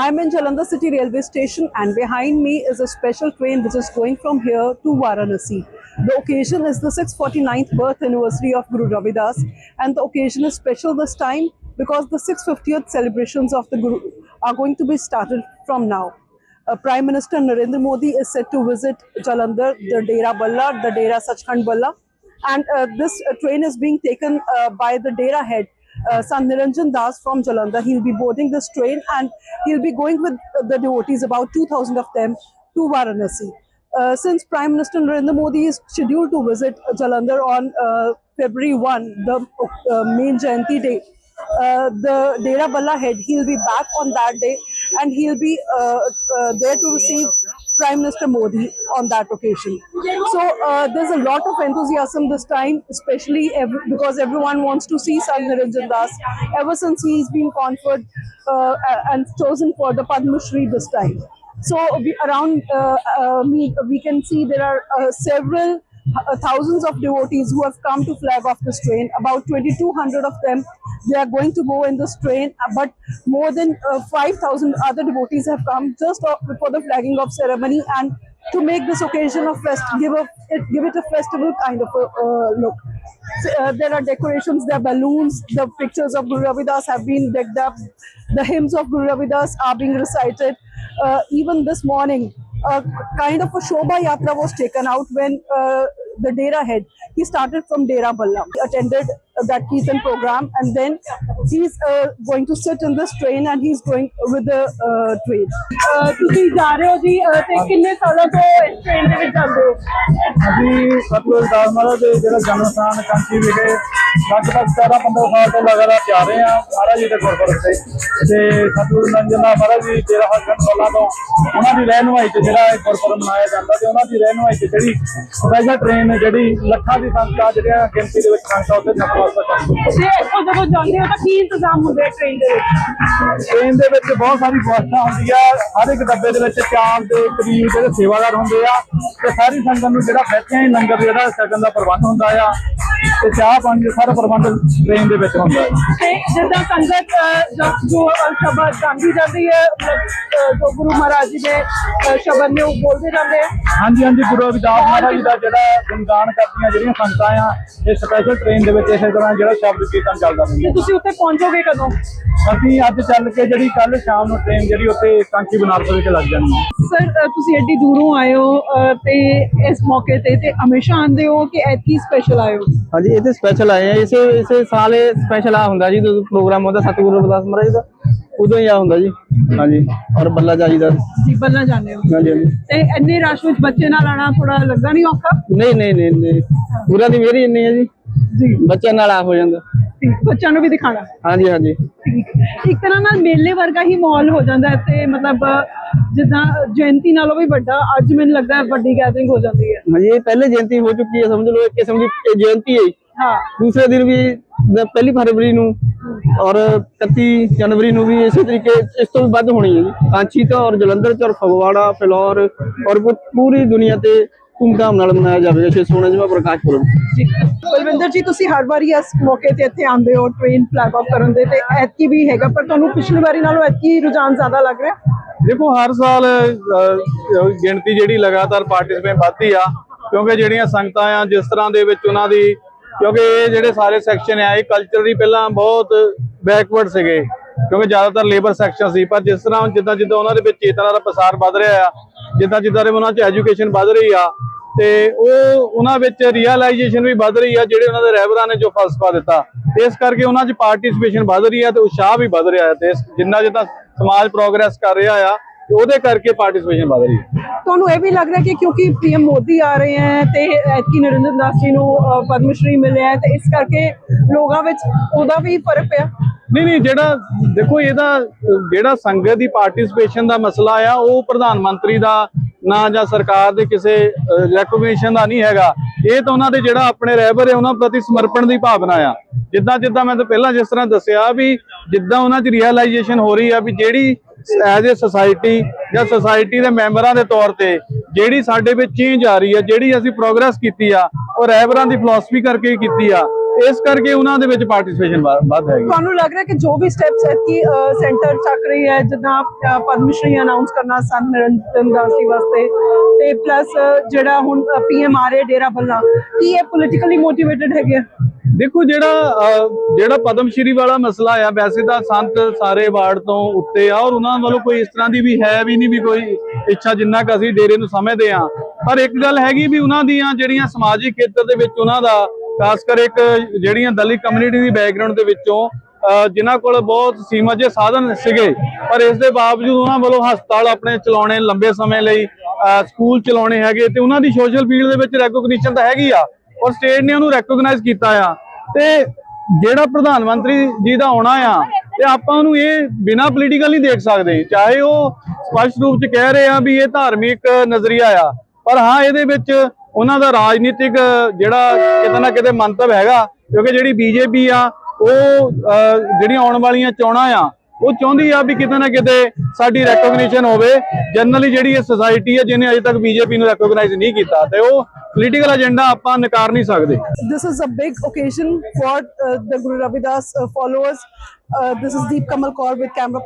I'm in Jalandhar City Railway Station, and behind me is a special train which is going from here to Varanasi. The occasion is the 649th birth anniversary of Guru Ravidas, and the occasion is special this time because the 650th celebrations of the Guru are going to be started from now. Uh, Prime Minister Narendra Modi is set to visit Jalandhar, the Dera Balla, the Dera Sachkhand Balla, and uh, this uh, train is being taken uh, by the Dera head, uh, Sant Niranjan Das from Jalandhar. He'll be boarding this train and he'll be going with the devotees, about 2,000 of them, to Varanasi. Uh, since Prime Minister Narendra Modi is scheduled to visit Jalandhar on uh, February 1, the uh, main Jayanti day, uh, the Dera Balla head, he'll be back on that day and he'll be uh, uh, there to receive Prime Minister Modi on that occasion. So uh, there's a lot of enthusiasm this time, especially because everyone wants to see Sant Niranjan Das ever since he's been conferred uh, and chosen for the Padma Shri this time. So we, around uh, uh, me, we can see there are uh, several thousands of devotees who have come to flag off this train. About 2,200 of them, they are going to go in this train. uh, But more than uh, 5,000 other devotees have come just uh, for the flagging of ceremony and to make this occasion of fest, give a, it, give it a festival kind of a uh, look. So, uh, there are decorations, there are balloons, the pictures of Guru Ravidas have been decked up, the hymns of Guru Ravidas are being recited. Uh, even this morning, a kind of a Shobha Yatra was taken out when uh, the Dera head, he started from Dera Balla. He attended uh, that Kirtan program and then he's uh, going to sit in this train and he's going with the uh, train. Uh, ਤੁਸੀਂ ਜਾ ਰਹੇ ਹੋ ਜੀ ਤੇ ਕਿੰਨੇ ਸਾਲਾਂ ਤੋਂ ਇਸ ਟ੍ਰੇਨ ਦੇ ਵਿੱਚ ਜਾਂਦੇ ਹੋ? ਅਸੀਂ ਸਤਿਗੁਰੂ ਦਾਸ ਮਹਾਰਾਜ ਦੇ ਜਿਹੜਾ ਜਨਮ ਸਥਾਨ ਕਾਂਚੀ ਵਿਖੇ ਲਗਭਗ 14 15 ਸਾਲ ਤੋਂ ਲਗਾਤਾਰ ਜਾ ਰਹੇ ਹਾਂ। ਮਹਾਰਾਜ ਜੀ ਦੇ ਗੁਰਪੁਰਬ ਤੇ। ਤੇ ਸਤਿਗੁਰੂ ਨਾਥ ਮਹਾਰਾਜ ਜੀ ਤੇਰਾ ਹਸਨ ਸਾਲਾਂ ਤੋਂ ਉਹਨਾਂ ਦੀ ਰਹਿਨੁਮਾਈ ਤੇ ਜਿਹੜਾ ਇਹ ਗੁਰਪੁਰਬ ਮਨਾਇਆ ਜਾਂਦਾ ਤੇ ਉਹਨਾਂ ਦੀ ਰਹਿਨੁਮਾਈ ਤੇ ਜਿਹੜੀ ਸਪੈਸ਼ਲ ਟ੍ਰੇਨ ਜਿਹੜੀ ਲੱਖਾਂ ਦੀ ਸੰਖਿਆ ਜਿਹੜੀਆਂ ਗਿਣਤੀ ਦੇ ਵਿੱਚ ਸੰਖਿਆ ਉੱਤੇ ਹੈ ਤੇ ਇੱਥੋਂ ਜਦੋਂ ਜਾਂਦੇ ਹੋ ਤਾਂ ਕੀ ਇੰਤਜ਼ਾਮ ਹੁੰਦੇ ਆ ਟ੍ਰੇਨ ਦੇ ਵਿੱਚ? ਟ੍ਰੇਨ ਦੇ ਵਿੱਚ ਬਹੁਤ ਸਾਰੀ ਵਿਵਸਥਾ ਹੁੰਦੀ ਆ, ਹਰ ਇੱਕ ਡੱਬੇ ਦੇ ਵਿੱਚ ਚਾਰ ਦੇ ਕਰੀਬ ਜਿਹੜੇ ਸੇਵਾਦਾਰ ਹੁੰਦੇ ਆ, ਤੇ ਸਾਰੀ ਸੰਗਤ ਨੂੰ ਜਿਹੜਾ ਬੈਠਿਆਂ ਹੀ ਲੰਗਰ ਜਿਹੜਾ ਛਕਣ ਦਾ ਪ੍ਰਬੰਧ ਹੁੰਦਾ ਆ ਤੇ ਚਾਹ ਪਾਣੀ ਦਾ ਸਾਰਾ ਪ੍ਰਬੰਧ ਟ੍ਰੇਨ ਦੇ ਵਿੱਚ ਹੁੰਦਾ ਹੈ। ਤੇ ਜਿੱਦਾਂ ਸੰਗਤ ਅਹ, ਜੋ- ਜੋ ਅਹ, ਸ਼ਬਦ ਗਾਉਂਦੀ ਜਾਂਦੀ ਹੈ ਮਤਲਬ, ਅਹ, ਜੋ ਗੁਰੂ ਮਹਾਰਾਜ ਜੀ ਦੇ ਅਹ, ਸ਼ਬਦ ਨੇ ਉਹ ਬੋਲਦੇ ਜਾਂਦੇ ਆ। ਹਾਂਜੀ ਹਾਂਜੀ ਗੁਰੂ ਰਵਿਦਾਸ ਮਹਾਰਾਜ ਜੀ ਦਾ ਜਿਹੜਾ ਗੁਣਗਾਨ ਕਰਦੀਆਂ ਜਿਹੜੀਆਂ ਸੰਗਤਾਂ ਆ ਇਹ ਸਪੈਸ਼ਲ ਟ੍ਰੇਨ ਦੇ ਵਿੱਚ ਇਸੇ ਤਰ੍ਹਾਂ ਜਿਹੜਾ ਸ਼ਬਦ ਕੀਰਤਨ ਚੱਲਦਾ ਤੇ ਤੁਸੀਂ ਉੱਥੇ ਪਹੁੰਚੋਗੇ ਕਦੋਂ? ਅਸੀਂ ਅੱਜ ਚੱਲ ਕੇ ਜਿਹੜੀ ਕੱਲ ਸ਼ਾਮ ਨੂੰ ਟ੍ਰੇਨ ਜਿਹੜੀ ਉੱਥੇ ਕਾਂਚੀ ਬਨਾਰਸ ਵਿੱਚ ਲੱਗ ਜਾਣੀ ਹੈ। ਸਰ ਅਹ, ਤੁਸੀਂ ਐਡੀ ਦੂਰੋਂ ਆਏ ਹੋ ਅਹ, ਤੇ ਇਸ ਮੌਕੇ ਤੇ ਤੇ ਹਮੇਸ਼ਾ ਆਉਂਦੇ ਹੋ ਕਿ ਐਤਕੀ ਸਪੈਸ਼ਲ ਆਏ ਹੋ? ਹਾਂਜੀ ਇਹ ਤੇ ਸਪੈਸ਼ਲ ਆਏ ਆ। ਇਸੇ ਇਸੇ ਸਾਲ ਇਹ ਸਪੈਸ਼ਲ ਆ ਹੁੰਦਾ ਜੀ ਜਦੋਂ ਪ੍ਰੋਗਰਾਮ ਹੁੰਦਾ ਸਤਿਗੁਰੂ ਰਵਿਦਾਸ ਮਹਾਰਾਜ ਦਾ ਉਦੋਂ ਹੀ ਆ ਹੁੰਦਾ ਜੀ। ਹਾਂਜੀ ਔਰ ਬੱਲਾ ਜਾਈਦਾ ਜੀ ਬੱਲਾ ਜਾਂਦੇ ਹੋ। ਹਾਂਜੀ ਹਾਂਜੀ। ਤੇ ਇੰਨੇ ਰਸ਼ ਵਿੱਚ ਬੱਚੇ ਨਾਲ ਆਣਾ ਥੋੜਾ ਲੱਗਾ ਨਹੀਂ ਔਖਾ? ਨਹੀਂ ਨਹੀਂ ਨਹੀਂ ਨਹੀਂ। ਪੂਰਾ ਦੀ ਮੇਰੀ ਇੰਨੀ ਹੈ ਜੀ। ਜੀ। ਬੱਚਿਆਂ ਨਾਲ ਆ ਹੋ ਜਾਂਦਾ। ਬੱਚਿਆਂ ਨੂੰ ਵੀ ਦਿਖਾਣਾ। ਹਾਂਜੀ ਹਾਂਜੀ। ਇੱਕ ਤਰ੍ਹਾਂ ਨਾਲ ਮੇਲੇ ਵਰਗਾ ਹੀ ਮਾਹੌਲ ਹੋ ਜਾਂਦਾ ਤੇ ਮਤਲਬ ਜਿੱਦਾਂ ਜਯੰਤੀ ਨਾਲੋਂ ਵੀ ਵੱਡਾ ਅੱਜ ਮੈਨੂੰ ਲੱਗਦਾ ਵੱਡੀ ਗੈਦਰਿੰਗ ਹੋ ਜਾਂਦੀ ਹੈ। ਹਾਂਜੀ ਇਹ ਪਹਿਲੇ ਜਯੰਤੀ ਹੋ ਚੁੱਕੀ ਹੈ ਸਮਝ ਲਓ ਇੱਕ ਕਿਸਮ ਦੀ ਜਯੰਤੀ ਹੈ। ਜੀ। ਹਾਂ। ਦੂਸਰੇ ਦਿਨ ਵੀ ਪਹਿਲੀ ਫਰਵਰੀ ਨੂੰ ਔਰ 31 ਜਨਵਰੀ ਨੂੰ ਵੀ ਇਸੇ ਤਰੀਕੇ ਇਸ ਤੋਂ ਵੀ ਵੱਧ ਹੋਣੀ ਹੈ ਜੀ। ਕਾਂਚੀ ਤੋਂ ਔਰ ਜਲੰਧਰ ਚ ਔਰ ਫਗਵਾੜਾ ਫਿਲੌਰ ਔਰ ਪੂਰੀ ਦੁਨੀਆ ਤੇ ਧੂਮਧਾਮ ਨਾਲ ਮਨਾਇਆ ਜਾਵੇਗਾ ਸ਼੍ਰੀ ਸੋਨਾ ਜਮਾ ਪ੍ਰਕਾਸ਼ ਪੁਰਬ ਜੀ। ਬਲਵਿੰਦਰ ਜੀ ਤੁਸੀਂ ਹਰ ਵਾਰੀ ਇਸ ਮੌਕੇ ਤੇ ਇੱਥੇ ਆਉਂਦੇ ਹੋ ਟ੍ਰੇਨ ਫਲੈਗ ਆਫ ਕਰਨ ਦੇ ਤੇ ਐਤਕੀ ਵੀ ਹੈਗਾ ਪਰ ਤੁਹਾਨੂੰ ਪਿਛਲੀ ਵਾਰੀ ਨਾਲੋਂ ਐਤਕੀ ਰੁਝਾਨ ਜ਼ਿਆਦਾ ਲੱਗ ਰਿਹਾ? ਦੇਖੋ ਹਰ ਸਾਲ ਗਿਣਤੀ ਜਿਹੜੀ ਲਗਾਤਾਰ ਪਾਰਟਿਸਪੇਟ ਵੱਧਦੀ ਆ, ਕਿਉਂਕਿ ਜਿਹੜੀਆਂ ਸੰਗਤਾਂ ਆ, ਜਿਸ ਤਰ੍ਹਾਂ ਦੇ ਵਿੱਚ ਉਹਨਾਂ ਦੀ, ਕਿਉਂਕਿ ਇਹ ਜਿਹੜੇ ਸਾਰੇ ਸੈਕਸ਼ਨ ਆ, ਇਹ ਕਲਚਰਲੀ ਪਹਿਲਾਂ ਬਹੁਤ ਬੈਕਵਰਡ ਸੀਗੇ, ਕਿਉਂਕਿ ਜ਼ਿਆਦਾਤਰ ਲੇਬਰ ਸੈਕਸ਼ਨ ਸੀ, ਪਰ ਜਿਸ ਤਰ੍ਹਾਂ ਜਿੱਦਾਂ ਜਿੱਦਾਂ ਉਹਨਾਂ ਦੇ ਵਿੱਚ ਚੇਤਨਾ ਦਾ ਪ੍ਰਸਾਰ ਵੱਧ ਰਿਹਾ ਆ, ਜਿੱਦਾਂ ਜਿੱਦਾਂ ਦੇ ਉਹਨਾਂ 'ਚ ਐਜੂਕੇਸ਼ਨ ਵੱਧ ਰਹੀ ਆ, ਤੇ ਉਹ ਉਹਨਾਂ ਵਿੱਚ ਰੀਅਲਾਈਜੇਸ਼ਨ ਵੀ ਵੱਧ ਰਹੀ ਆ, ਜਿਹੜੇ ਉਹਨਾਂ ਦੇ ਰਹਿਬਰਾਂ ਨੇ ਜੋ ਫਲਸਫਾ ਦਿੱਤਾ। ਇਸ ਕਰਕੇ ਉਹਨਾਂ 'ਚ ਪਾਰਟਿਸਿਪੇਸ਼ਨ ਵੱਧ ਰਹੀ ਆ ਤੇ ਉਤਸ਼ਾਹ ਵੀ ਵੱਧ ਰਿਹਾ ਹੈ ਤੇ ਜਿੰਨਾ ਜਿੱਦਾਂ ਸਮਾਜ ਪ੍ਰੋਗਰੈਸ ਕਰ ਰਿਹਾ ਆ ਤੇ ਉਹਦੇ ਕਰਕੇ ਪਾਰਟਿਸਿਪੇਸ਼ਨ ਵੱਧ ਰਹੀ ਹੈ। ਤੁਹਾਨੂੰ ਇਹ ਵੀ ਲੱਗ ਰਿਹਾ ਕਿ ਕਿਉਂਕਿ ਪੀਐਮ ਮੋਦੀ ਆ ਰਹੇ ਹੈ ਤੇ ਐਤਕੀ ਨਰਿੰਦਰ ਦਾਸ ਜੀ ਨੂੰ ਪਦਮ ਸ਼੍ਰੀ ਮਿਲਿਆ ਹੈ ਤੇ ਇਸ ਕਰਕੇ ਲੋਕਾਂ ਵਿੱਚ ਉਹਦਾ ਵੀ ਫ਼ਰਕ ਪਿਆ। ਨਹੀਂ ਨਹੀਂ ਜਿਹੜਾ ਦੇਖੋ ਇਹਦਾ ਜਿਹੜਾ ਸੰਗਤ ਦੀ ਪਾਰਟਿਸਿਪੇਸ਼ਨ ਦਾ ਮਸਲਾ ਆ ਉਹ ਪ੍ਰਧਾਨ ਮੰਤਰੀ ਦਾ ਨਾ ਜਾਂ ਸਰਕਾਰ ਦੇ ਕਿਸੇ ਰੈਕੋਗਨੀਸ਼ਨ ਦਾ ਨਹੀਂ ਹੈਗਾ। ਇਹ ਤਾਂ ਉਹਨਾਂ ਦੇ ਜਿਹੜਾ ਆਪਣੇ ਰਹਿਬਰ ਹੈ ਉਹਨਾਂ ਪ੍ਰਤੀ ਸਮਰਪਣ ਦੀ ਭਾਵਨਾ ਆ। ਜਿੱਦਾਂ ਜਿੱਦਾਂ ਮੈਂ ਤਾਂ ਪਹਿਲਾਂ ਜਿਸ ਤਰ੍ਹਾਂ ਦੱਸਿਆ ਵੀ ਜਿੱਦਾਂ ਉਹਨਾਂ 'ਚ ਰੀਅਲਾਈਜੇਸ਼ਨ ਹੋ ਰਹੀ ਆ ਵੀ ਜਿਹੜੀ ਐਜ਼ ਅ ਸੋਸਾਇਟੀ ਜਾਂ ਸੋਸਾਇਟੀ ਦੇ ਮੈਂਬਰਾਂ ਦੇ ਤੌਰ ਤੇ ਜਿਹੜੀ ਸਾਡੇ ਵਿੱਚ ਚੇਂਜ ਆ ਰਹੀ ਆ, ਜਿਹੜੀ ਅਸੀਂ ਪ੍ਰੋਗਰੈਸ ਕੀਤੀ ਆ, ਉਹ ਰਹਿਬਰਾਂ ਦੀ ਫਿਲਾਸਫੀ ਕਰਕੇ ਕੀਤੀ ਆ। ਇਸ ਕਰਕੇ ਉਹਨਾਂ ਦੇ ਵਿੱਚ ਪਾਰਟਿਸਿਪੇਸ਼ਨ ਵੱਧ ਹੈਗੀ ਤੁਹਾਨੂੰ ਲੱਗ ਰਿਹਾ ਕਿ ਜੋ ਵੀ ਸਟੈਪਸ ਹੈ ਕਿ ਸੈਂਟਰ ਚੱਕ ਰਹੀ ਹੈ ਜਿੱਦਾਂ ਅਹ, ਪਦਮ ਸ਼੍ਰੀ ਅਨਾਉਂਸ ਕਰਨਾ ਸੰਤ ਨਿਰੰਜਨ ਦਾਸ ਵਾਸਤੇ ਤੇ ਪਲੱਸ ਜਿਹੜਾ ਹੁਣ ਪੀਐਮ ਆ ਰਿਹਾ ਡੇਰਾ ਬੱਲਾ ਕੀ ਇਹ ਪੋਲਿਟਿਕਲੀ ਮੋਟੀਵੇਟਡ ਹੈਗੇ? ਦੇਖੋ ਜਿਹੜਾ ਜਿਹੜਾ ਪਦਮ ਸ਼੍ਰੀ ਵਾਲਾ ਮਸਲਾ ਆ ਵੈਸੇ ਤਾਂ ਸੰਤ ਸਾਰੇ ਵਾਰਡ ਤੋਂ ਉੱਤੇ ਆ ਔਰ ਉਹਨਾਂ ਵੱਲੋਂ ਕੋਈ ਇਸ ਤਰ੍ਹਾਂ ਦੀ ਵੀ ਹੈ ਵੀ ਨਹੀਂ ਵੀ ਕੋਈ ਇੱਛਾ ਜਿੰਨਾ ਕਿ ਅਸੀਂ ਡੇਰੇ ਨੂੰ ਸਮਝਦੇ ਆ ਪਰ ਇੱਕ ਗੱਲ ਹੈਗੀ ਵੀ ਉਹਨਾਂ ਦੀਆਂ ਜਿਹੜੀਆਂ ਸਮਾਜਿਕ ਖੇਤਰ ਦੇ ਵਿੱਚ ਉਹਨਾਂ ਦਾ ਖਾਸ ਕਰ ਇੱਕ ਜਿਹੜੀਆਂ ਦਲਿਤ ਕਮਿਊਨਿਟੀ ਦੀ ਬੈਕਗ੍ਰਾਉਂਡ ਦੇ ਵਿੱਚੋਂ ਅਹ, ਜਿਨ੍ਹਾਂ ਕੋਲ ਬਹੁਤ ਸੀਮਤ ਜੇ ਸਾਧਨ ਸੀਗੇ ਪਰ ਇਸ ਦੇ ਬਾਵਜੂਦ ਉਹਨਾਂ ਵੱਲੋਂ ਹਸਪਤਾਲ ਆਪਣੇ ਚਲਾਉਣੇ ਲੰਬੇ ਸਮੇਂ ਲਈ ਸਕੂਲ ਚਲਾਉਣੇ ਹੈਗੇ ਤੇ ਉਹਨਾਂ ਦੀ ਸੋਸ਼ਲ ਫੀਲਡ ਦੇ ਵਿੱਚ ਰੈਕੋਗਨੀਸ਼ਨ ਤਾਂ ਹੈਗੀ ਆ ਔਰ ਸਟੇਟ ਨੇ ਉਹਨੂੰ ਰੈਕੋਗਨਾਈਜ਼ ਕੀਤਾ ਆ। ਤੇ ਜਿਹੜਾ ਪ੍ਰਧਾਨ ਮੰਤਰੀ ਜੀ ਦਾ ਆਉਣਾ ਆ ਤੇ ਆਪਾਂ ਉਹਨੂੰ ਇਹ ਬਿਨਾ ਪੋਲੀਟੀਕਲ ਨਹੀਂ ਦੇਖ ਸਕਦੇ ਚਾਹੇ ਉਹ ਸਪਸ਼ਟ ਰੂਪ ਚ ਕਹਿ ਰਹੇ ਆ ਵੀ ਇਹ ਧਾਰਮਿਕ ਨਜ਼ਰੀਆ ਆ ਪਰ ਹਾਂ ਇਹਦੇ ਵਿੱਚ ਉਹਨਾਂ ਦਾ ਰਾਜਨੀਤਿਕ ਜਿਹੜਾ ਕਿਤੇ ਨਾ ਕਿਤੇ ਮੰਤਵ ਹੈਗਾ ਕਿਉਂਕਿ ਜਿਹੜੀ ਬੀਜੇਪੀ ਆ ਉਹ ਜਿਹੜੀਆਂ ਆਉਣ ਵਾਲੀਆਂ ਚੋਣਾਂ ਆ ਉਹ ਚਾਹੁੰਦੀ ਆ ਵੀ ਕਿਤੇ ਨਾ ਕਿਤੇ ਸਾਡੀ ਰੈਕੋਗਨੀਸ਼ਨ ਹੋਵੇ ਜਨਰਲੀ ਜਿਹੜੀ ਇਹ ਸੋਸਾਇਟੀ ਹੈ ਜਿਹਨੇ ਅਜੇ ਤੱਕ ਬੀਜੇਪੀ ਨੂੰ ਰੈਕੋਗਨਾਈਜ਼ ਨਹੀਂ ਕੀਤਾ ਤੇ ਉਹ ਪੋਲੀਟੀਕਲ ਏਜੰਡਾ ਆਪਾਂ ਨਕਾਰ ਨਹੀਂ ਸਕਦੇ this is a big occasion for uh, the Guru Ravidas uh, followers. Uh, this is Deep Kamal Kaur with camera.